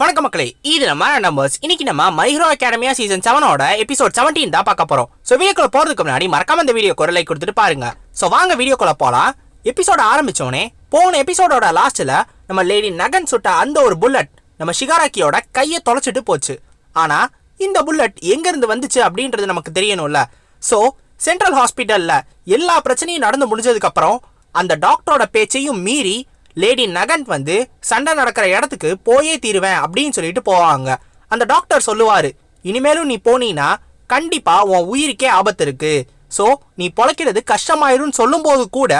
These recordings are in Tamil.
வணக்கம் மக்களே இது நம்ம நம்பர்ஸ் இன்னைக்கு நம்ம மைஹ்ரோ அகாடமியா சீசன் செவனோட எபிசோட் செவன்டீன் தான் பார்க்க போறோம். ஸோ வீடியோக்குள்ள போறதுக்கு முன்னாடி மறக்காம இந்த வீடியோ குரலை கொடுத்துட்டு பாருங்க. ஸோ வாங்க வீடியோக்குள்ள போலாம். எபிசோட ஆரம்பிச்சோனே போன எபிசோடோட லாஸ்ட்ல நம்ம லேடி நகன் சுட்ட அந்த ஒரு புல்லட் நம்ம ஷிகாராக்கியோட கையை தொலைச்சிட்டு போச்சு. ஆனா இந்த புல்லட் எங்கிருந்து வந்துச்சு அப்படின்றது நமக்கு தெரியணும்ல. ஸோ சென்ட்ரல் ஹாஸ்பிட்டல்ல எல்லா பிரச்சனையும் நடந்து முடிஞ்சதுக்கு அப்புறம் அந்த டாக்டரோட பேச்சையும் மீறி லேடி நகன் வந்து சண்டை நடக்கிற இடத்துக்கு போயே தீருவேன் அப்படின்னு சொல்லிட்டு போவாங்க. அந்த டாக்டர் சொல்லுவார் இனிமேலும் நீ போனீன்னா கண்டிப்பாக உன் உயிருக்கே ஆபத்து இருக்கு. ஸோ நீ பொழைக்கிறது கஷ்டமாயிரும்னு சொல்லும்போது கூட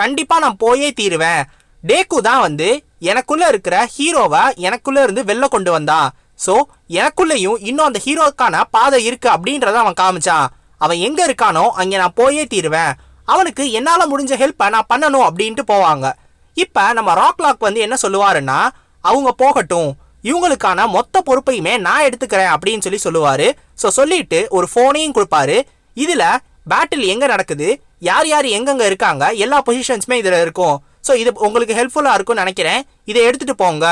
கண்டிப்பாக நான் போயே தீருவேன். டேக்கு தான் வந்து எனக்குள்ளே இருக்கிற ஹீரோவை எனக்குள்ளே இருந்து வெளில கொண்டு வந்தான் ஸோ எனக்குள்ளேயும் இன்னும் அந்த ஹீரோக்கான பாதை இருக்குது அப்படின்றத அவன் காமிச்சான். அவன் எங்கே இருக்கானோ அங்கே நான் போயே தீருவேன். அவனுக்கு என்னால் முடிஞ்ச ஹெல்ப்பை நான் பண்ணணும் அப்படின்ட்டு போவாங்க. இப்போ நம்ம ராக்லாக் வந்து என்ன சொல்லுவாருன்னா அவங்க போகட்டும். இவங்களுக்கான மொத்த பொறுப்பையுமே நான் எடுத்துக்கிறேன் அப்படின்னு சொல்லி சொல்லுவார். ஸோ சொல்லிட்டு ஒரு ஃபோனையும் கொடுப்பாரு. இதில் பேட்டில் எங்கே நடக்குது? யார் யார் எங்கெங்கே இருக்காங்க? எல்லா பொசிஷன்ஸுமே இதில் இருக்கும். ஸோ இது உங்களுக்கு ஹெல்ப்ஃபுல்லாக இருக்கும்னு நினைக்கிறேன். இதை எடுத்துகிட்டு போங்க.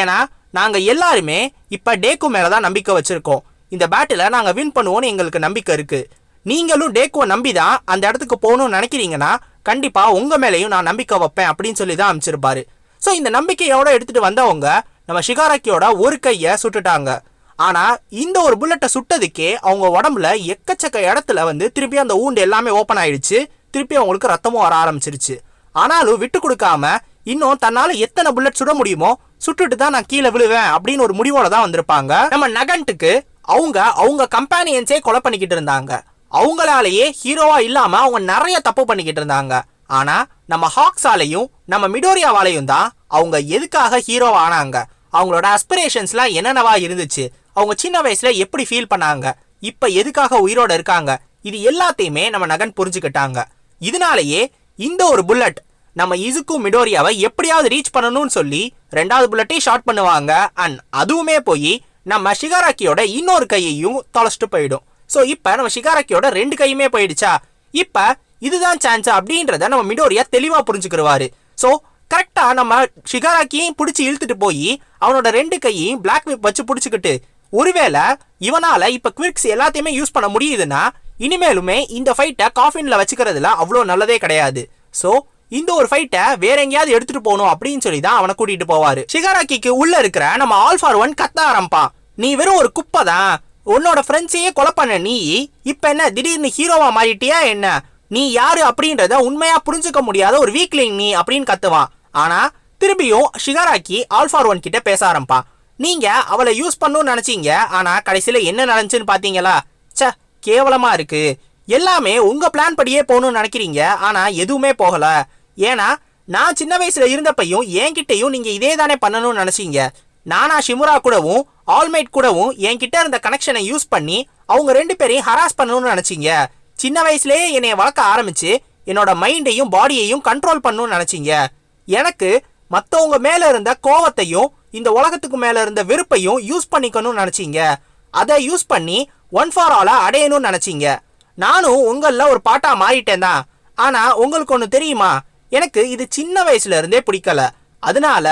ஏன்னா நாங்கள் எல்லாருமே இப்போ டேக்கு மேலே தான் நம்பிக்கை வச்சுருக்கோம். இந்த பேட்டில் நாங்கள் வின் பண்ணுவோன்னு எங்களுக்கு நம்பிக்கை இருக்குது நீங்களும் டேக்குவை நம்பி தான் அந்த இடத்துக்கு போகணும்னு நினைக்கிறீங்கன்னா கண்டிப்பாக உங்கள் மேலேயும் நான் நம்பிக்கை வைப்பேன் அப்படின்னு சொல்லி தான் அமைச்சிருப்பாரு ஸோ இந்த நம்பிக்கையோட எடுத்துகிட்டு வந்தவங்க நம்ம ஷிகாராக்கியோட ஒரு கையை சுட்டுட்டாங்க. ஆனால் இந்த ஒரு புல்லட்டை சுட்டதுக்கே அவங்க உடம்புல எக்கச்சக்க இடத்துல வந்து திருப்பி அந்த ஊண்டு எல்லாமே ஓப்பன் ஆயிடுச்சு. திருப்பி அவங்களுக்கு ரத்தமும் வர ஆரம்பிச்சிருச்சு. ஆனாலும் விட்டு கொடுக்காம இன்னும் தன்னால் எத்தனை புல்லட் சுட முடியுமோ சுட்டுட்டு தான் நான் கீழே விழுவேன் அப்படின்னு ஒரு முடிவோட தான் வந்திருப்பாங்க. நம்ம நகன்ட்டுக்கு அவங்க அவங்க கம்பானியன்ஸே கொலை பண்ணிக்கிட்டு இருந்தாங்க. அவங்களாலேயே ஹீரோவா இல்லாம அவங்க நிறைய தப்பு பண்ணிக்கிட்டு இருந்தாங்க. ஆனா நம்ம ஹாக்ஸாலையும் நம்ம மிடோரியாவாலையும் தான் அவங்க எதுக்காக ஹீரோ ஆனாங்க. அவங்களோட அஸ்பிரேஷன்ஸ்லாம் என்னென்னவா இருந்துச்சு? அவங்க சின்ன வயசுல எப்படி ஃபீல் பண்ணாங்க? இப்ப எதுக்காக உயிரோட இருக்காங்க? இது எல்லாத்தையுமே நம்ம நகன் புரிஞ்சுக்கிட்டாங்க. இதனாலேயே இந்த ஒரு புல்லட் நம்ம இசுக்கும் மிடோரியாவை எப்படியாவது ரீச் பண்ணணும்னு சொல்லி ரெண்டாவது புல்லட்டையும் ஷார்ட் பண்ணுவாங்க. அண்ட் அதுவுமே போய் நம்ம ஷிகாராக்கியோட இன்னொரு கையையும் தொலைச்சிட்டு போயிடும். ஸோ இப்போ நம்ம ஷிகாரக்கியோட ரெண்டு கையுமே போயிடுச்சா? இப்போ இதுதான் சான்ஸ் அப்படின்றத நம்ம மிடோரியா தெளிவாக புரிஞ்சுக்கிடுவாரு ஸோ கரெக்டாக நம்ம ஷிகாராக்கியையும் பிடிச்சி இழுத்துட்டு போய் அவனோட ரெண்டு கையையும் பிளாக் விப் வச்சு பிடிச்சிக்கிட்டு ஒருவேளை இவனால் இப்போ குவிக்ஸ் எல்லாத்தையுமே யூஸ் பண்ண முடியுதுன்னா இனிமேலுமே இந்த ஃபைட்டை காஃபின்ல வச்சுக்கிறதுல அவ்வளோ நல்லதே கிடையாது. ஸோ இந்த ஒரு ஃபைட்டை வேற எங்கேயாவது எடுத்துட்டு போகணும் அப்படின்னு சொல்லி தான் அவனை கூட்டிட்டு போவாரு. ஷிகாராக்கிக்கு உள்ள இருக்கிற நம்ம ஆல் ஃபார் ஒன் கத்த ஆரம்பா நீ வெறும் ஒரு குப்பை தான். உன்னோட ஃப்ரெண்ட்ஸையே கொலை பண்ண நீ இப்போ என்ன திடீர்னு ஹீரோவா மாறிட்டியா என்ன? நீ யாரு அப்படின்றத உண்மையா புரிஞ்சுக்க முடியாத ஒரு வீக்லிங் நீ அப்படின்னு கத்துவான். ஆனா திரும்பியும் ஷிகாராக்கி ஆல்ஃபார் ஒன் கிட்ட பேச ஆரம்பிப்பான் நீங்க அவளை யூஸ் பண்ணணும்னு நினைச்சீங்க ஆனா கடைசியில என்ன நடந்துச்சுன்னு பாத்தீங்களா? ச கேவலமா இருக்கு. எல்லாமே உங்க பிளான் படியே போகணும்னு நினைக்கிறீங்க ஆனா எதுவுமே போகல. ஏன்னா நான் சின்ன வயசுல இருந்தப்பையும் என்கிட்டயும் நீங்க இதே தானே பண்ணணும்னு நினைச்சீங்க. நானா ஷிமுரா கூடவும் ஆல்மைட் கூடவும் என்கிட்ட இருந்த கனெக்ஷனை யூஸ் பண்ணி அவங்க ரெண்டு பேரையும் ஹராஸ் பண்ணணும்னு நினச்சிங்க. சின்ன வயசுலேயே என்னைய வளர்க்க ஆரம்பிச்சு என்னோட மைண்டையும் பாடியையும் கண்ட்ரோல் பண்ணணும்னு நினச்சிங்க. எனக்கு மற்றவங்க மேலே இருந்த கோவத்தையும் இந்த உலகத்துக்கு மேலே இருந்த வெறுப்பையும் யூஸ் பண்ணிக்கணும்னு நினச்சிங்க. அதை யூஸ் பண்ணி ஒன் ஃபார் ஆலாக அடையணும்னு நினச்சிங்க. நானும் உங்களில் ஒரு பாட்டாக மாறிட்டேன் தான் ஆனால் உங்களுக்கு ஒன்று தெரியுமா? எனக்கு இது சின்ன வயசுல இருந்தே பிடிக்கல. அதனால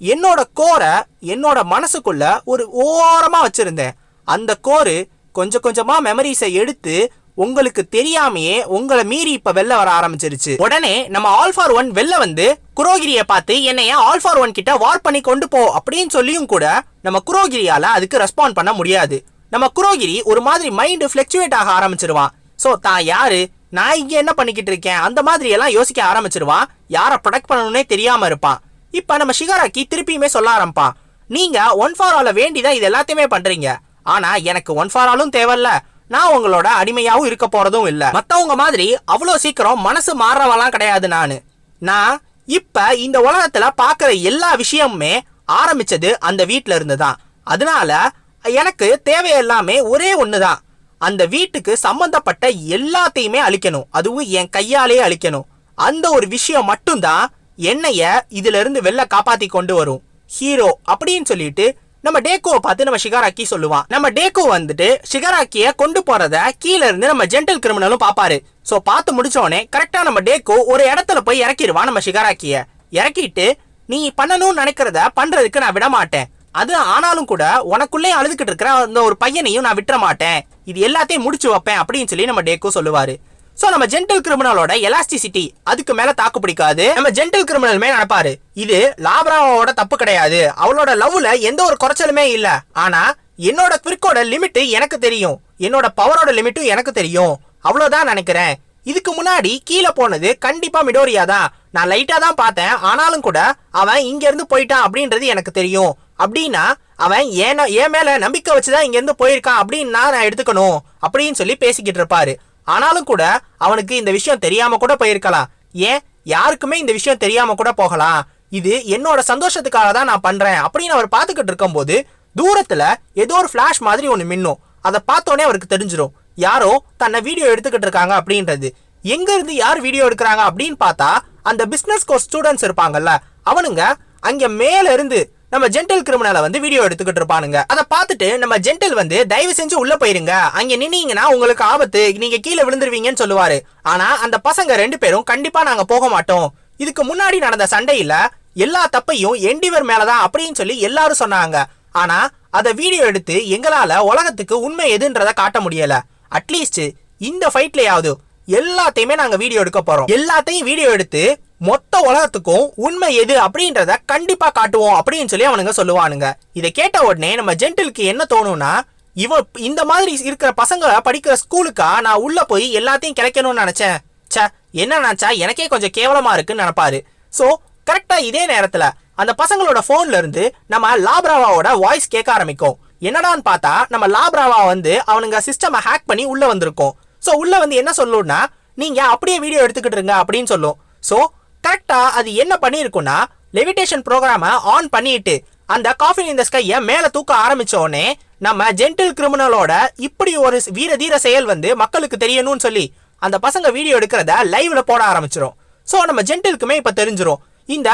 என்னோட கோரை என்னோட மனசுக்குள்ள ஒரு ஓரமாக வச்சுருந்தேன். அந்த கோரு கொஞ்சம் கொஞ்சமாக மெமரிஸை எடுத்து உங்களுக்கு தெரியாமையே உங்களை மீறி இப்ப வெளில வர ஆரம்பிச்சிருச்சு. உடனே நம்ம ஆல் ஃபார் ஒன் வெளில வந்து குரோகிரிய பார்த்து என்னைய ஆல் ஃபார் ஒன் கிட்ட வார் பண்ணி கொண்டு போ அப்படின்னு சொல்லியும் கூட நம்ம குரோகிரியால அதுக்கு ரெஸ்பாண்ட் பண்ண முடியாது. நம்ம குரோகிரி ஒரு மாதிரி மைண்டு ஃபிளக்சுவேட் ஆக ஆரம்பிச்சிருவான். ஸோ தான் யாரு? நான் இங்கே என்ன பண்ணிக்கிட்டு இருக்கேன்? அந்த மாதிரி எல்லாம் யோசிக்க ஆரம்பிச்சிருவான். யாரை ப்ரொடெக்ட் பண்ணணும்னே தெரியாமல் இருப்பான். இப்போ நம்ம ஷிகாராக்கி திருப்பியுமே சொல்ல ஆரம்பா நீங்கள் ஒன் ஃபார் வேண்டி தான் இது எல்லாத்தையுமே பண்ணுறீங்க ஆனால் எனக்கு ஒன் ஃபார் ஆலும் தேவையில்ல. நான் உங்களோட அடிமையாகவும் இருக்க போகிறதும் இல்லை. மற்றவங்க மாதிரி அவ்வளோ சீக்கிரம் மனசு மாறுறவெல்லாம் கிடையாது நான். நான் இப்போ இந்த உலகத்தில் பார்க்குற எல்லா விஷயமுமே ஆரம்பித்தது அந்த வீட்டில் இருந்து தான் அதனால எனக்கு தேவை எல்லாமே ஒரே தான் அந்த வீட்டுக்கு சம்மந்தப்பட்ட எல்லாத்தையுமே அழிக்கணும். அதுவும் என் கையாலேயே அழிக்கணும். அந்த ஒரு விஷயம் மட்டும்தான் என்னைய இதுல இருந்து வெளில காப்பாத்தி கொண்டு வரும். ஹீரோ அப்படின்னு சொல்லிட்டு நம்ம டேக்கோவை பார்த்து நம்ம ஷிகாராக்கி சொல்லுவான். நம்ம டேக்கோ வந்துட்டு ஷிகாராக்கிய கொண்டு போறத கீழ இருந்து நம்ம ஜென்டல் கிரிமினலும் பாப்பாரு சோ பார்த்து முடிச்சோடனே கரெக்டா நம்ம டேக்கோ ஒரு இடத்துல போய் இறக்கிடுவான் நம்ம ஷிகாராக்கிய. இறக்கிட்டு நீ பண்ணணும்னு நினைக்கிறத பண்றதுக்கு நான் விட மாட்டேன் அது ஆனாலும் கூட உனக்குள்ளே அழுதுகிட்டு இருக்கிற அந்த ஒரு பையனையும் நான் விட்டுற மாட்டேன் இது எல்லாத்தையும் முடிச்சு வைப்பேன் அப்படின்னு சொல்லி நம்ம டேக்கோ சொல்லுவாரு. சோ நம்ம ஜென்டல் கிரிமினலோட எலாஸ்டிசிட்டி அதுக்கு மேல தாக்கு பிடிக்காது. நம்ம ஜென்டல் கிரிமினலுமே நினைப்பாரு இது லாப்ராவோட தப்பு கிடையாது. அவளோட லவ்ல எந்த ஒரு குறைச்சலுமே இல்ல. ஆனா என்னோட குவிக்கோட லிமிட் எனக்கு தெரியும். என்னோட பவரோட லிமிட்டும் எனக்கு தெரியும். அவ்வளவுதான் நினைக்கிறேன். இதுக்கு முன்னாடி கீழே போனது கண்டிப்பா மிடோரியா தான். நான் லைட்டா தான் பார்த்தேன். ஆனாலும் கூட அவன் இங்க இருந்து போயிட்டான் அப்படின்றது எனக்கு தெரியும். அப்படின்னா அவன் ஏன என் மேல நம்பிக்கை வச்சுதான் இங்க இருந்து போயிருக்கான் அப்படின்னு நான் எடுத்துக்கணும் அப்படின்னு சொல்லி பேசிக்கிட்டு இருப்பாரு. ஆனாலும் கூட அவனுக்கு இந்த விஷயம் தெரியாம கூட போயிருக்கலாம். ஏன்? யாருக்குமே இந்த விஷயம் தெரியாம கூட போகலாம். இது என்னோட சந்தோஷத்துக்காக தான் நான் பண்றேன் அப்படின்னு அவர் பார்த்துக்கிட்டு இருக்கும்போது தூரத்துல ஏதோ ஒரு ஃபிளாஷ் மாதிரி ஒன்று மின்னும். அதை பார்த்தோன்னே அவருக்கு தெரிஞ்சிடும் யாரோ தன்னை வீடியோ எடுத்துக்கிட்டு இருக்காங்க அப்படின்றது. எங்க இருந்து யார் வீடியோ எடுக்கிறாங்க அப்படின்னு பார்த்தா அந்த பிஸ்னஸ் கோர்ஸ் ஸ்டூடெண்ட்ஸ் இருப்பாங்கல்ல. அவனுங்க அங்கே மேலே இருந்து நம்ம ஜென்டல் கிரிமினலை வந்து வீடியோ எடுத்துக்கிட்டு இருப்பானுங்க. அதை பார்த்துட்டு நம்ம ஜென்டல் வந்து தயவு செஞ்சு உள்ள போயிருங்க. அங்க நின்னீங்கன்னா உங்களுக்கு ஆபத்து. நீங்க கீழே விழுந்துருவீங்கன்னு சொல்லுவாரு. ஆனா அந்த பசங்க ரெண்டு பேரும் கண்டிப்பா நாங்க போக மாட்டோம். இதுக்கு முன்னாடி நடந்த சண்டையில எல்லா தப்பையும் எண்டிவர் மேலதான் அப்படின்னு சொல்லி எல்லாரும் சொன்னாங்க. ஆனா அதை வீடியோ எடுத்து எங்களால உலகத்துக்கு உண்மை எதுன்றத காட்ட முடியல. அட்லீஸ்ட் இந்த ஃபைட்லயாவது எல்லாத்தையுமே நாங்க வீடியோ எடுக்க போறோம். எல்லாத்தையும் வீடியோ எடுத்து மொத்த உலகத்துக்கும் உண்மை எது அப்படின்றத கண்டிப்பா காட்டுவோம் அப்படின்னு சொல்லி அவனுங்க சொல்லுவானுங்க. இதை கேட்ட உடனே நம்ம ஜென்டிலுக்கு என்ன தோணும்னா இவன் இந்த மாதிரி இருக்கிற பசங்க படிக்கிற ஸ்கூலுக்கா நான் உள்ள போய் எல்லாத்தையும் கிடைக்கணும்னு நினைச்சேன். ச்சே என்ன நினைச்சா? எனக்கே கொஞ்சம் கேவலமா இருக்குன்னு நினைப்பாரு. சோ கரெக்டா இதே நேரத்துல அந்த பசங்களோட போன்ல இருந்து நம்ம லாப்ராவாவோட வாய்ஸ் கேட்க ஆரம்பிக்கும். என்னடான்னு பார்த்தா நம்ம லாப்ராவா வந்து அவனுங்க சிஸ்டமை ஹேக் பண்ணி உள்ள வந்திருக்கும். சோ உள்ள வந்து என்ன சொல்லும்னா நீங்க அப்படியே வீடியோ எடுத்துக்கிட்டு இருங்க அப்படின்னு சொல்லும். ஸோ கரெக்டாக அது என்ன பண்ணியிருக்குன்னா லெவிடேஷன் ப்ரோக்ராமை ஆன் பண்ணிட்டு அந்த காஃபி இந்த ஸ்கையை மேலே தூக்க ஆரம்பிச்ச உடனே நம்ம ஜென்டில் கிரிமினலோட இப்படி ஒரு வீர தீர செயல் வந்து மக்களுக்கு தெரியணும்னு சொல்லி அந்த பசங்க வீடியோ எடுக்கிறத லைவ்ல போட ஆரம்பிச்சிடும் ஸோ நம்ம ஜென்டிலுக்குமே இப்போ தெரிஞ்சிடும் இந்த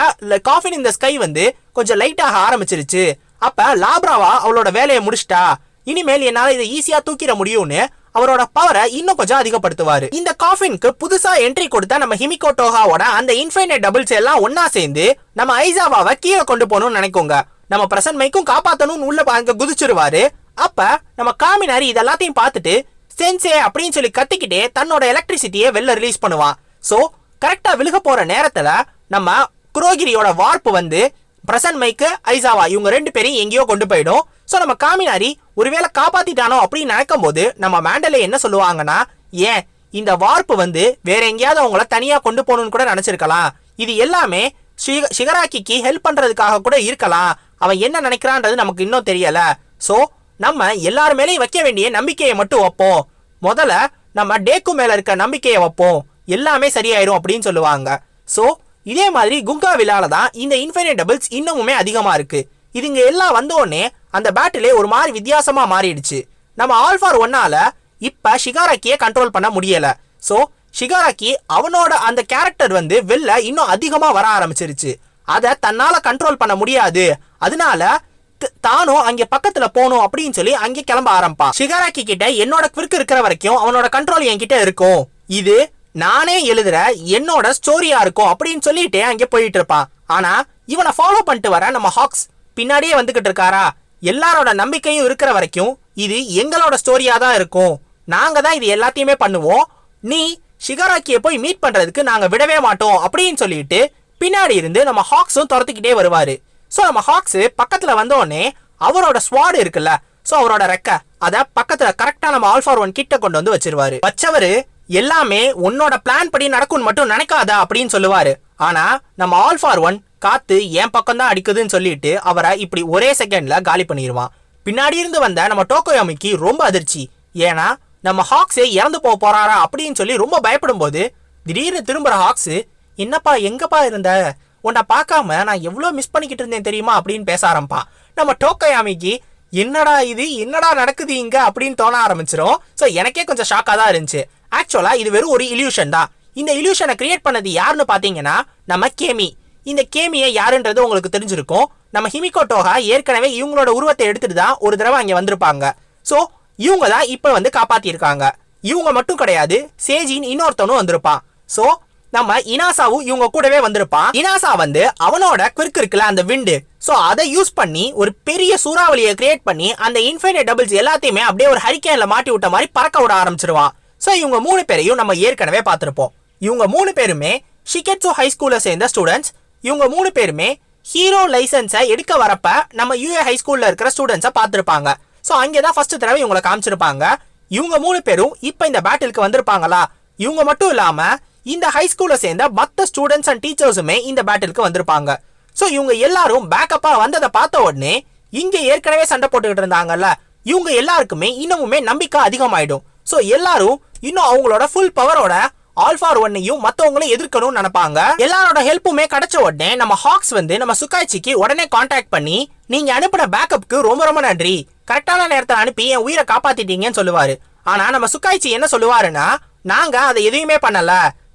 காஃபின் இந்த ஸ்கை வந்து கொஞ்சம் லைட்டாக ஆரம்பிச்சிருச்சு. அப்போ லாப்ராவா அவளோட வேலையை முடிச்சிட்டா. இனிமேல் என்னால் இதை ஈஸியாக தூக்கிட முடியும்னு அவரோட பவரை இன்னும் கொஞ்சம் அதிகப்படுத்துவாரு. இந்த காஃபினுக்கு புதுசா என்ட்ரி கொடுத்த நம்ம ஹிமிகோ டோகாவோட அந்த இன்ஃபைனைட் டபுள்ஸ் எல்லாம் ஒன்னா சேர்ந்து நம்ம ஐசாவாவை கீழே கொண்டு போகணும்னு நினைக்கோங்க. நம்ம பிரசன்ட் மைக்கும் காப்பாத்தணும்னு உள்ள அங்க குதிச்சிருவாரு. அப்ப நம்ம காமினாரி இதெல்லாத்தையும் பார்த்துட்டு சென்சே அப்படின்னு சொல்லி கத்திக்கிட்டே தன்னோட எலக்ட்ரிசிட்டியை வெளில ரிலீஸ் பண்ணுவான். ஸோ கரெக்டா விழுக போற நேரத்துல நம்ம குரோகிரியோட வார்ப்பு வந்து பிரசன்ட் மைக்கு ஐசாவா இவங்க ரெண்டு பேரையும் எங்கேயோ கொண்டு போயிடும். ஸோ நம்ம காமினாரி ஒருவேளை காப்பாத்திட்டானோ அப்படின்னு நினைக்கும் போது நம்ம மேண்டலே என்ன சொல்லுவாங்கன்னா ஏன் இந்த வார்ப்பு வந்து வேற எங்கேயாவது அவங்கள தனியா கொண்டு போகணும்னு கூட நினைச்சிருக்கலாம். இது எல்லாமே சிகராக்கிக்கு ஷிகராக்கிக்கு ஹெல்ப் பண்றதுக்காக கூட இருக்கலாம். அவன் என்ன நினைக்கிறான்றது நமக்கு இன்னும் தெரியல. சோ நம்ம எல்லார் மேலேயும் வைக்க வேண்டிய நம்பிக்கையை மட்டும் வைப்போம். முதல்ல நம்ம டேக்கு மேல இருக்க நம்பிக்கையை வைப்போம். எல்லாமே சரியாயிரும் அப்படின்னு சொல்லுவாங்க. சோ இதே மாதிரி குங்கா விழால தான் இந்த இன்ஃபைனைட் டபுள்ஸ் இன்னமுமே அதிகமா இருக்கு. இதுங்க எல்லாம் வந்தோடனே அந்த பேட்டிலே ஒரு மாதிரி வித்தியாசமாக மாறிடுச்சு. நம்ம ஆல்ஃபார் ஒன்னால இப்போ ஷிகாராக்கியை கண்ட்ரோல் பண்ண முடியலை. ஸோ ஷிகாராக்கி அவனோட அந்த கேரக்டர் வந்து வெளில இன்னும் அதிகமாக வர ஆரம்பிச்சிருச்சு. அதை தன்னால் கண்ட்ரோல் பண்ண முடியாது. அதனால தானும் அங்க பக்கத்துல போகணும் அப்படின்னு சொல்லி அங்கே கிளம்ப ஆரம்பிப்பான் ஷிகாராக்கி கிட்ட என்னோட குவிற்கு இருக்கிற வரைக்கும் அவனோட கண்ட்ரோல் என்கிட்ட இருக்கும். இது நானே எழுதுற என்னோட ஸ்டோரியா இருக்கும் அப்படின்னு சொல்லிட்டு அங்கே போயிட்டு இருப்பான் ஆனா இவனை ஃபாலோ பண்ணிட்டு வர நம்ம ஹாக்ஸ் பின்னாடியே வந்துகிட்டு இருக்காரா? எல்லாரோட நம்பிக்கையும் இருக்கிற வரைக்கும் இது எங்களோட ஸ்டோரியா தான் இருக்கும். நாங்க தான் இது எல்லாத்தையுமே பண்ணுவோம். நீ ஷிகராக்கியை போய் மீட் பண்றதுக்கு நாங்க விடவே மாட்டோம் அப்படின்னு சொல்லிட்டு பின்னாடி இருந்து நம்ம ஹாக்ஸும் துரத்துக்கிட்டே வருவாரு. ஸோ நம்ம ஹாக்ஸ் பக்கத்துல வந்தோடனே அவரோட ஸ்வாடு இருக்குல்ல ஸோ அவரோட ரெக்க அதை பக்கத்துல கரெக்டா நம்ம ஆல்ஃபார் ஒன் கிட்ட கொண்டு வந்து வச்சிருவாரு. வச்சவரு எல்லாமே உன்னோட பிளான் படி நடக்கும்னு மட்டும் நினைக்காத அப்படின்னு சொல்லுவாரு. ஆனா நம்ம ஆல்ஃபார் ஒன் காத்து என் பக்கம் தான் அடிக்குதுன்னு சொல்லிட்டு அவரை இப்படி ஒரே செகண்ட்ல காலி பண்ணிடுவான் பின்னாடி இருந்து வந்த நம்ம டோக்கோயாமிக்கு ரொம்ப அதிர்ச்சி. ஏன்னா நம்ம ஹாக்ஸே இறந்து போக போறாரா அப்படின்னு சொல்லி ரொம்ப பயப்படும் போது திடீர்னு திரும்புற ஹாக்ஸ் என்னப்பா எங்கப்பா இருந்த? உன்னை பார்க்காம நான் எவ்வளோ மிஸ் பண்ணிக்கிட்டு இருந்தேன் தெரியுமா? அப்படின்னு பேச ஆரம்பிப்பான். நம்ம டோக்கயாமிக்கு என்னடா இது? என்னடா நடக்குது இங்க? அப்படின்னு தோண ஆரம்பிச்சிடும் ஸோ எனக்கே கொஞ்சம் ஷாக்காக தான் இருந்துச்சு. ஆக்சுவலாக இது வெறும் ஒரு இல்யூஷன் தான். இந்த இல்யூஷனை கிரியேட் பண்ணது யாருன்னு பார்த்தீங்கன்னா நம்ம கேமி. இந்த கேமியை யாருன்றது உங்களுக்கு தெரிஞ்சிருக்கும். நம்ம ஹிமிகோ டோகா ஏற்கனவே இவங்களோட உருவத்தை எடுத்துட்டு தான் ஒரு தடவை அங்கே வந்திருப்பாங்க. சோ இவங்க தான் இப்ப வந்து காப்பாற்றியிருக்காங்க இவங்க மட்டும் கிடையாது சேஜின் இன்னொருத்தனும் வந்திருப்பான். சோ நம்ம இனாசாவும் இவங்க கூடவே வந்திருப்பான். இனாசா வந்து அவனோட குறுக்கு இருக்குல்ல அந்த விண்டு ஸோ அதை யூஸ் பண்ணி ஒரு பெரிய சூறாவளியை கிரியேட் பண்ணி அந்த இன்ஃபைனைட் டபுள்ஸ் எல்லாத்தையுமே அப்படியே ஒரு ஹரிக்கேனில் மாட்டி விட்ட மாதிரி பறக்க விட ஆரம்பிச்சிருவான். ஸோ இவங்க மூணு பேரையும் நம்ம ஏற்கனவே பார்த்துருப்போம். இவங்க மூணு பேருமே ஷிகெட்ஸோ ஹை ஸ்கூலில் சேர்ந்த ஸ்டூடெண்ட்ஸ் இவங்க மூணு பேருமே ஹீரோ லைசன்ஸை எடுக்க வரப்ப நம்ம யூஏ ஹை இருக்கிற ஸ்டூடெண்ட்ஸை பார்த்துருப்பாங்க. ஸோ அங்கே தான் ஃபஸ்ட்டு தடவை இவங்களை காமிச்சிருப்பாங்க. இவங்க மூணு பேரும் இப்போ இந்த பேட்டிலுக்கு வந்திருப்பாங்களா? இவங்க மட்டும் இல்லாமல் இந்த ஹை ஸ்கூல்ல சேர்ந்த மற்ற ஸ்டூடெண்ட்ஸ் அண்ட் டீச்சர்ஸுமே இந்த பேட்டிலுக்கு வந்திருப்பாங்க. ஸோ இவங்க எல்லாரும் பேக்கப்பாக வந்ததை பார்த்த உடனே இங்கே ஏற்கனவே சண்டை போட்டுக்கிட்டு இருந்தாங்கல்ல இவங்க எல்லாருக்குமே இன்னமுமே நம்பிக்கை அதிகமாயிடும். ஸோ எல்லாரும் இன்னும் அவங்களோட ஃபுல் பவரோட ஆல்ஃபார் ஒன்னையும் மத்தவங்களும் எதிர்க்கணும்னு நினைப்பாங்க. எல்லாரோட ஹெல்ப்புமே கிடைச்ச உடனே நம்ம ஹாக்ஸ் வந்து நம்ம சுக்காய்ச்சிக்கு உடனே காண்டாக்ட் பண்ணி நீங்க அனுப்பின பேக்கப்க்கு ரொம்ப ரொம்ப நன்றி. கரெக்டான நேரத்தில் அனுப்பி என் உயிரை காப்பாத்திட்டீங்கன்னு சொல்லுவாரு. ஆனா நம்ம சுக்காய்ச்சி என்ன சொல்லுவாருன்னா நாங்க அதை எதையுமே பண்ணல.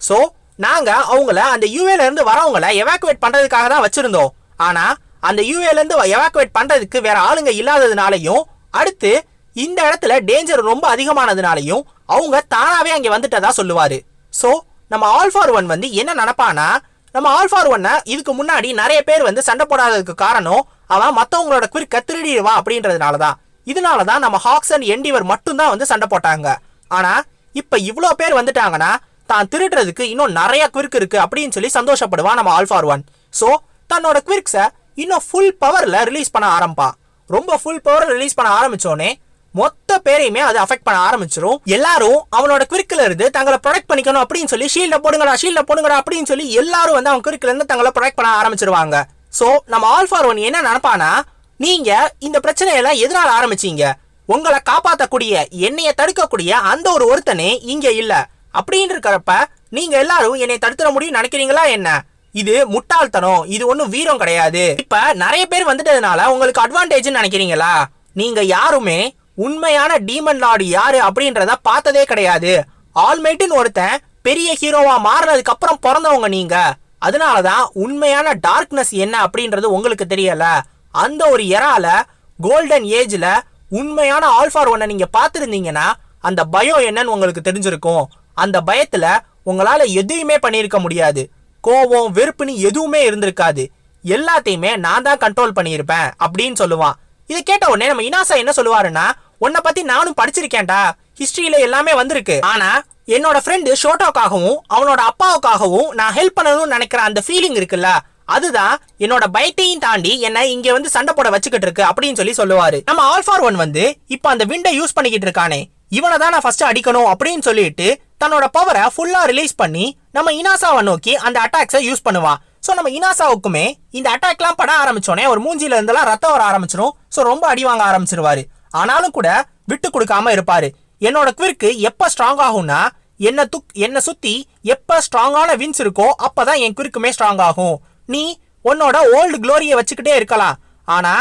சோ நாங்க அவங்கள அந்த யூஏல இருந்து வரவங்கள எவாக்குவேட் பண்றதுக்காக தான் வச்சிருந்தோம். ஆனா அந்த யூஏல இருந்து எவாக்குவேட் பண்றதுக்கு வேற ஆளுங்க இல்லாததுனாலையும் அடுத்து இந்த இடத்துல டேஞ்சர் ரொம்ப அதிகமானதுனாலையும் அவங்க தானாவே அங்க வந்துட்டதா சொல்லுவாரு. ஸோ நம்ம ஆல்ஃபார் ஒன் வந்து என்ன நினப்பானா நம்ம ஆல்ஃபார் ஒன்னை இதுக்கு முன்னாடி நிறைய பேர் வந்து சண்டை போடாததுக்கு காரணம் அவன் மற்றவங்களோட குவிர்க்க திருடிடுவான் அப்படின்றதுனால தான் இதனால தான் நம்ம ஹாக்ஸ் அண்ட் எண்டிவர் மட்டும்தான் வந்து சண்டை போட்டாங்க. ஆனால் இப்போ இவ்வளோ பேர் வந்துட்டாங்கன்னா தான் திருடுறதுக்கு இன்னும் நிறைய குவிர்க் இருக்கு அப்படின்னு சொல்லி சந்தோஷப்படுவான் நம்ம ஆல்ஃபார் ஒன் ஸோ தன்னோட குவிர்க்ஸை இன்னும் ஃபுல் பவரில் ரிலீஸ் பண்ண ஆரம்பிப்பான் ரொம்ப ஃபுல் பவரில் ரிலீஸ் பண்ண ஆரம்பிச்சோடனே மொத்த பேரையுமே அது அஃபெக்ட் பண்ண ஆரம்பிச்சிடும் எல்லாரும் அவனோட குறுக்கில் இருந்து தங்களை ப்ரொடெக்ட் பண்ணிக்கணும் அப்படின்னு சொல்லி ஷீல்ட போடுங்கடா ஷீல்ட போடுங்கடா அப்படின்னு சொல்லி எல்லாரும் வந்து அவன் குறுக்கில் இருந்து தங்களை ப்ரொடெக்ட் பண்ண ஆரம்பிச்சிருவாங்க. ஸோ நம்ம ஆல்ஃபார் ஒன் என்ன நினப்பானா நீங்க இந்த பிரச்சனையெல்லாம் எதனால ஆரம்பிச்சீங்க? உங்களை காப்பாற்றக்கூடிய என்னைய தடுக்கக்கூடிய அந்த ஒரு ஒருத்தனே இங்க இல்ல. அப்படின்னு இருக்கிறப்ப நீங்க எல்லாரும் என்னை தடுத்துட முடியும் நினைக்கிறீங்களா என்ன? இது முட்டாள்தனம் இது ஒண்ணும் வீரம் கிடையாது. இப்ப நிறைய பேர் வந்துட்டதுனால உங்களுக்கு அட்வான்டேஜ் நினைக்கிறீங்களா? நீங்க யாருமே உண்மையான டீமன் லார்டு யாரு அப்படின்றத பார்த்ததே கிடையாது. ஆல்மைட்டுன்னு ஒருத்தன் பெரிய ஹீரோவா மாறினதுக்கு அப்புறம் பிறந்தவங்க நீங்க. அதனாலதான் உண்மையான டார்க்னஸ் என்ன அப்படின்றது உங்களுக்கு தெரியல. அந்த ஒரு இறால கோல்டன் ஏஜ்ல உண்மையான ஆல்ஃபார் ஒன்னை நீங்க பார்த்துருந்தீங்கன்னா அந்த பயம் என்னன்னு உங்களுக்கு தெரிஞ்சிருக்கும். அந்த பயத்துல உங்களால எதையுமே பண்ணியிருக்க முடியாது. கோபம் வெறுப்புன்னு எதுவுமே இருந்திருக்காது. எல்லாத்தையுமே நான் தான் கண்ட்ரோல் பண்ணியிருப்பேன் அப்படின்னு சொல்லுவான். இதை கேட்ட உடனே நம்ம இனாசா என்ன சொல்லுவாருன்னா உன்னை பத்தி நானும் படிச்சிருக்கேன்டா. ஹிஸ்டரியில எல்லாமே வந்திருக்கு. ஆனா என்னோட ஃப்ரெண்டு ஷோட்டோக்காகவும் அவனோட அப்பாவுக்காகவும் நான் ஹெல்ப் பண்ணணும்னு நினைக்கிற அந்த ஃபீலிங் இருக்குல்ல அதுதான் என்னோட பயத்தையும் தாண்டி என்ன இங்க வந்து சண்டை போட வச்சுக்கிட்டு இருக்கு அப்படின்னு சொல்லி சொல்லுவாரு. நம்ம ஆல்ஃபார் ஒன் வந்து இப்ப அந்த விண்டை யூஸ் பண்ணிக்கிட்டு இருக்கானே இவனை தான் நான் ஃபர்ஸ்ட் அடிக்கணும் அப்படின்னு சொல்லிட்டு தன்னோட பவரை ஃபுல்லா ரிலீஸ் பண்ணி நம்ம இனாசாவை நோக்கி அந்த அட்டாக்ஸை யூஸ் பண்ணுவான் ஸோ நம்ம இனாசாவுக்குமே இந்த அட்டாக்லாம் பட ஆரம்பிச்சோடனே ஒரு மூஞ்சில இருந்தெல்லாம் ரத்தம் வர ஆரம்பிச்சிடும் ஸோ ரொம்ப அடி வாங்க ஆரம்பிச்சிருவாரு. ஆனாலும் கூட விட்டு கொடுக்காம இருப்பாரு. என்னோட குவிற்கு எப்போ ஸ்ட்ராங் ஆகும்னா என்ன துக் என்ன சுத்தி எப்போ ஸ்ட்ராங்கான வின்ஸ் இருக்கோ அப்பதான் என் குறுக்குமே ஸ்ட்ராங் ஆகும். நீ உன்னோட ஓல்டு க்ளோரியை வச்சுக்கிட்டே இருக்கலாம். ஆனா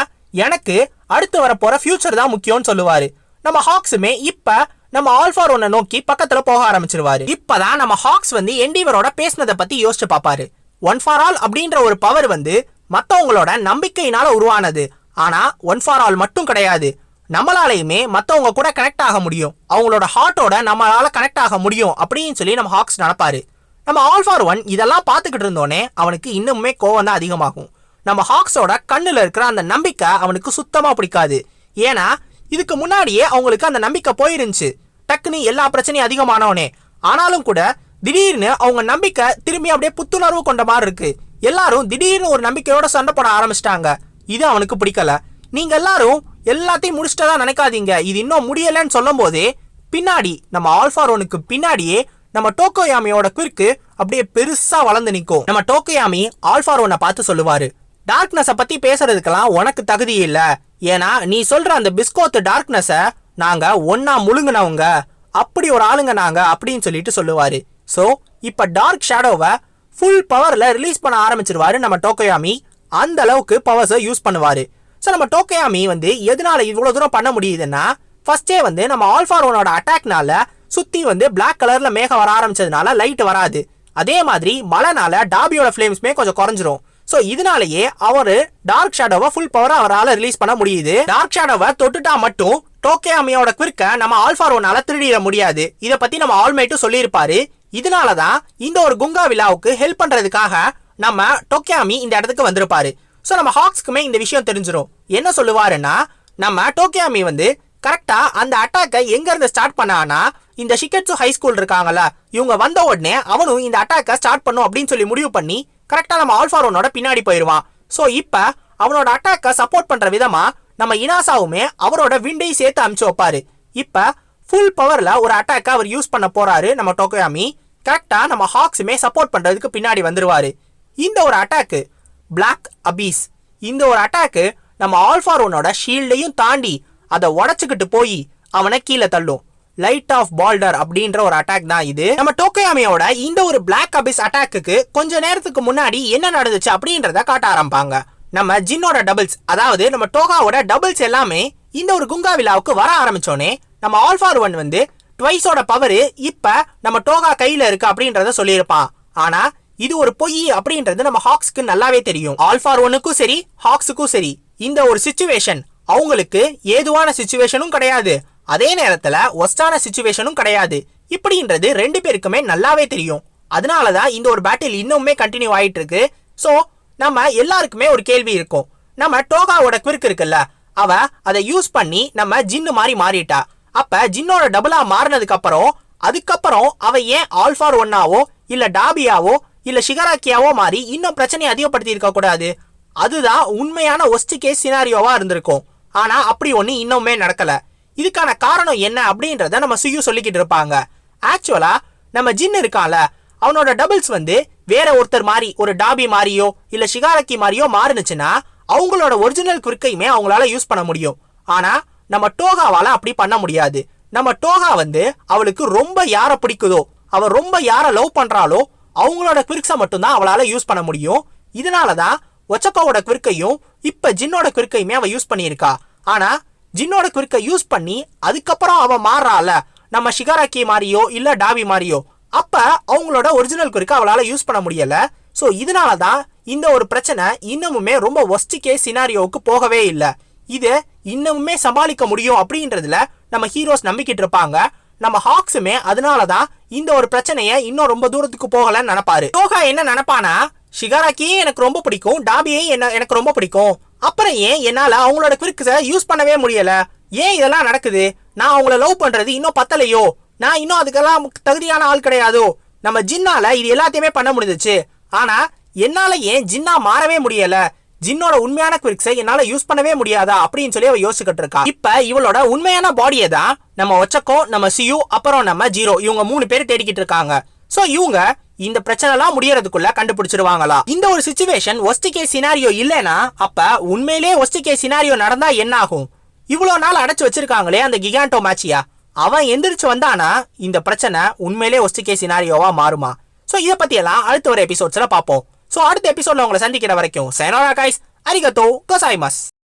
எனக்கு அடுத்து வரப்போற ஃபியூச்சர் தான் முக்கியம்னு சொல்லுவாரு. நம்ம ஹாக்ஸுமே இப்ப நம்ம ஆல்ஃபார் ஒன்னை நோக்கி பக்கத்துல போக ஆரம்பிச்சிருவாரு. இப்பதான் நம்ம ஹாக்ஸ் வந்து என்டிவரோட பேசினதை பத்தி யோசிச்சு பார்ப்பாரு. ஒன் ஃபார் ஆல் அப்படின்ற ஒரு பவர் வந்து மற்றவங்களோட நம்பிக்கையினால உருவானது. ஆனால் ஒன் ஃபார் ஆல் மட்டும் கிடையாது. நம்மளாலையுமே மற்றவங்க கூட கனெக்ட் ஆக முடியும். அவங்களோட ஹார்ட்டோட நம்மளால் கனெக்ட் ஆக முடியும் அப்படின்னு சொல்லி நம்ம ஹாக்ஸ் நடப்பார் நம்ம ஆல் ஃபார் ஒன் இதெல்லாம் பார்த்துக்கிட்டு இருந்தோனே அவனுக்கு இன்னுமே கோவம் தான் அதிகமாகும். நம்ம ஹாக்ஸோட கண்ணில் இருக்கிற அந்த நம்பிக்கை அவனுக்கு சுத்தமாக பிடிக்காது. ஏன்னா இதுக்கு முன்னாடியே அவங்களுக்கு அந்த நம்பிக்கை போயிருந்துச்சு. டக்குன்னு எல்லா பிரச்சனையும் அதிகமானவனே. ஆனாலும் கூட திடீர்னு அவங்க நம்பிக்கை திரும்பி அப்படியே புத்துணர்வு கொண்ட மாதிரி இருக்கு. எல்லாரும் திடீர்னு ஒரு நம்பிக்கையோட சண்டை போட ஆரம்பிச்சிட்டாங்க. இது அவனுக்கு பிடிக்கல. நீங்க எல்லாரும் எல்லாத்தையும் முடிச்சிட்டதா நினைக்காதீங்க. இது இன்னும் முடியலன்னு சொல்லும் போதே பின்னாடி நம்ம ஆல்ஃபாரோனுக்கு பின்னாடியே நம்ம டோக்கோயாமியோட குறுக்கு அப்படியே பெருசா வளர்ந்து நிற்கும் நம்ம டோக்கோயாமி ஆல்ஃபாரோனை பார்த்து சொல்லுவாரு. டார்க்னஸை பத்தி பேசுறதுக்கெல்லாம் உனக்கு தகுதி இல்ல. ஏன்னா நீ சொல்ற அந்த பிஸ்கோத்து டார்க்னஸை நாங்க ஒன்னா முழுங்கினவங்க. அப்படி ஒரு ஆளுங்க நாங்க அப்படின்னு சொல்லிட்டு சொல்லுவாரு. ஸோ இப்போ டார்க் ஷேடோவை ஃபுல் பவரில் ரிலீஸ் பண்ண ஆரம்பிச்சிருவாரு நம்ம டோக்கோயாமி அந்த அளவுக்கு பவர்ஸை யூஸ் பண்ணுவார். ஸோ நம்ம டோக்கோயாமி வந்து எதனால இவ்வளோ தூரம் பண்ண முடியுதுன்னா ஃபர்ஸ்டே வந்து நம்ம ஆல்ஃபாரோனோட அட்டாக்னால சுற்றி வந்து பிளாக் கலரில் மேகம் வர ஆரம்பிச்சதுனால லைட் வராது. அதே மாதிரி மழைனால டாபியோட ஃபிளேம்ஸ்மே கொஞ்சம் குறைஞ்சிரும். ஸோ இதனாலேயே அவர் டார்க் ஷேடோவை ஃபுல் பவர் அவரால் ரிலீஸ் பண்ண முடியுது. டார்க் ஷேடோவை தொட்டுட்டா மட்டும் டோக்கேமியோட குறுக்க நம்ம ஆல்ஃபாரோனால திருடிட முடியாது. இதை பத்தி நம்ம ஆல்மைட்டும் சொல்லியிருப்பாரு. இதனால தான் இந்த ஒரு குங்கா விழாவுக்கு ஹெல்ப் பண்ணுறதுக்காக நம்ம டோக்கியாமி இந்த இடத்துக்கு வந்திருப்பாரு. ஸோ நம்ம ஹாக்ஸ்க்குமே இந்த விஷயம் தெரிஞ்சிடும் என்ன சொல்லுவாருன்னா நம்ம டோக்கியாமி வந்து கரெக்டாக அந்த அட்டாக்கை எங்கேருந்து ஸ்டார்ட் பண்ணானா இந்த ஷிகெட்ஸு ஹை ஸ்கூல் இருக்காங்கல்ல இவங்க வந்த உடனே அவனும் இந்த அட்டாக்கை ஸ்டார்ட் பண்ணும் அப்படின்னு சொல்லி முடிவு பண்ணி கரெக்டாக நம்ம ஆல்ஃபாரோனோட பின்னாடி போயிடுவான் ஸோ இப்போ அவனோட அட்டாக்கை சப்போர்ட் பண்ணுற விதமாக நம்ம இனாசாவுமே அவரோட விண்டையும் சேர்த்து அமுச்சு வைப்பாரு. இப்போ ஃபுல் பவரில் ஒரு அட்டாக்கை அவர் யூஸ் பண்ண போகிறாரு நம்ம டோக்கோயாமி கரெக்டாக நம்ம ஹாக்ஸுமே சப்போர்ட் பண்ணுறதுக்கு பின்னாடி வந்துடுவார் இந்த ஒரு அட்டாக்கு பிளாக் அபீஸ் இந்த ஒரு அட்டாக்கு நம்ம ஆல்ஃபாரோனோட ஷீல்டையும் தாண்டி அதை உடச்சிக்கிட்டு போய் அவனை கீழே தள்ளும். லைட் ஆஃப் பால்டர் அப்படின்ற ஒரு அட்டாக் தான் இது. நம்ம டோக்கோயாமியோட இந்த ஒரு பிளாக் அபிஸ் அட்டாக்கு கொஞ்ச நேரத்துக்கு முன்னாடி என்ன நடந்துச்சு அப்படின்றத காட்ட ஆரம்பிப்பாங்க. நம்ம ஜின்னோட டபுள்ஸ் அதாவது நம்ம டோகாவோட டபுள்ஸ் எல்லாமே இந்த ஒரு குங்கா விழாவுக்கு வர ஆரம்பிச்சோன்னே நம்ம ஆல்ஃபார் ஒன் வந்து ட்வைஸோட பவர் இப்போ நம்ம டோகா கையில் இருக்கு அப்படின்றத சொல்லியிருப்பான். ஆனால் இது ஒரு பொய் அப்படின்றது நம்ம ஹாக்ஸ்க்கு நல்லாவே தெரியும். ஆல்ஃபார் ஒன்னுக்கும் சரி ஹாக்ஸுக்கும் சரி இந்த ஒரு சுச்சுவேஷன் அவங்களுக்கு ஏதுவான சுச்சுவேஷனும் கிடையாது. அதே நேரத்தில் ஒஸ்டான சுச்சுவேஷனும் கிடையாது. இப்படின்றது ரெண்டு பேருக்குமே நல்லாவே தெரியும். அதனால தான் இந்த ஒரு பேட்டில் இன்னுமே கண்டினியூ ஆகிட்டு இருக்கு ஸோ நம்ம எல்லாருக்குமே ஒரு கேள்வி இருக்கும். நம்ம டோகாவோட குறுக்கு இருக்குல்ல அவ அதை யூஸ் பண்ணி நம்ம ஜின்னு மாதிரி மாறிட்டா. அப்ப ஜின்னோட டபுளா மாறினதுக்கு அப்புறம் அதுக்கப்புறம் அவ ஏன் ஆல்ஃபார் ஒன்னாவோ இல்ல டாபியாவோ இல்ல ஷிகராக்கியாவோ மாறி இன்னும் பிரச்சனையை அதிகப்படுத்தி இருக்க கூடாது. அதுதான் உண்மையான ஒஸ்ட் கேஸ் சினாரியோவா இருந்திருக்கும். ஆனா அப்படி ஒண்ணு இன்னுமே நடக்கல. இதுக்கான காரணம் என்ன அப்படின்றத நம்ம சுயு சொல்லிக்கிட்டு இருப்பாங்க. ஆக்சுவலா நம்ம ஜின் இருக்கான்ல அவனோட டபுள்ஸ் வந்து வேற ஒருத்தர் மாதிரி ஒரு டாபி மாதிரியோ இல்ல ஷிகாரக்கி மாதிரியோ மாறுனுச்சுன்னா அவங்களோட ஒரிஜினல் குறுக்கையுமே அவங்களால யூஸ் பண்ண முடியும். ஆனா நம்ம டோகாவால் அப்படி பண்ண முடியாது. நம்ம டோகா வந்து அவளுக்கு ரொம்ப யாரை பிடிக்குதோ அவள் ரொம்ப யாரை லவ் பண்ணுறாலோ அவங்களோட குவிக்ஸை மட்டும்தான் அவளால் யூஸ் பண்ண முடியும். இதனால தான் ஒச்சக்காவோட குறுக்கையும் இப்போ ஜின்னோட குறுக்கையுமே அவள் யூஸ் பண்ணியிருக்கா. ஆனால் ஜின்னோட குறுக்கை யூஸ் பண்ணி அதுக்கப்புறம் அவள் மாறுறாள். நம்ம ஷிகாராக்கி மாதிரியோ இல்லை டாவி மாதிரியோ அப்போ அவங்களோட ஒரிஜினல் குறுக்க அவளால் யூஸ் பண்ண முடியலை. ஸோ இதனால தான் இந்த ஒரு பிரச்சனை இன்னமுமே ரொம்ப ஒஸ்ட் கேஸ் சினாரியோவுக்கு போகவே இல்லை. இது இன்னமுமே சமாளிக்க முடியும் அப்படின்றதுல நம்ம ஹீரோஸ் நம்பிக்கிட்டு இருப்பாங்க. நம்ம ஹாக்ஸுமே அதனால தான் இந்த ஒரு பிரச்சனையை இன்னும் ரொம்ப தூரத்துக்கு போகலன்னு நினைப்பாரு. யோகா என்ன நினைப்பானா ஷிகாராக்கியே எனக்கு ரொம்ப பிடிக்கும் டாபியே என்ன எனக்கு ரொம்ப பிடிக்கும். அப்புறம் ஏன் என்னால் அவங்களோட குறுக்கை யூஸ் பண்ணவே முடியல? ஏன் இதெல்லாம் நடக்குது? நான் அவங்கள லவ் பண்ணுறது இன்னும் பத்தலையோ? நான் இன்னும் அதுக்கெல்லாம் தகுதியான ஆள் கிடையாதோ? நம்ம ஜின்னால இது எல்லாத்தையுமே பண்ண முடிஞ்சிச்சு. ஆனால் என்னால் ஏன் ஜின்னா மாறவே முடியலை? ஜின்னோட உண்மையான குவிக்ஸை என்னால யூஸ் பண்ணவே முடியாதா அப்படின்னு சொல்லி அவ யோசிச்சுக்கிட்டு இருக்கா. இப்ப இவளோட உண்மையான பாடியை தான் நம்ம ஒச்சக்கோ நம்ம சியூ அப்புறம் நம்ம ஜீரோ இவங்க மூணு பேர் தேடிக்கிட்டு இருக்காங்க. சோ இவங்க இந்த பிரச்சனை எல்லாம் முடியறதுக்குள்ள கண்டுபிடிச்சிருவாங்களா? இந்த ஒரு சுச்சுவேஷன் ஒஸ்ட் கே சினாரியோ இல்லைன்னா அப்ப உண்மையிலேயே ஒஸ்ட் கே சினாரியோ நடந்தா என்ன ஆகும் இவ்வளவு நாள் அடைச்சு வச்சிருக்காங்களே அந்த கிகாண்டோ மேட்சியா அவன் எந்திரிச்சு வந்தானா இந்த பிரச்சனை உண்மையிலே ஒஸ்ட் கே சினாரியோவா மாறுமா? சோ இதை பத்தி எல்லாம் அடுத்த ஒரு எபிசோட்ஸ்ல பாப்போம் சோ அடுத்த எபிசோட்ல உங்களை சந்திக்கிற வரைக்கும் சைனோரா கைஸ் அரிகத்தோ கோசாய்மஸ்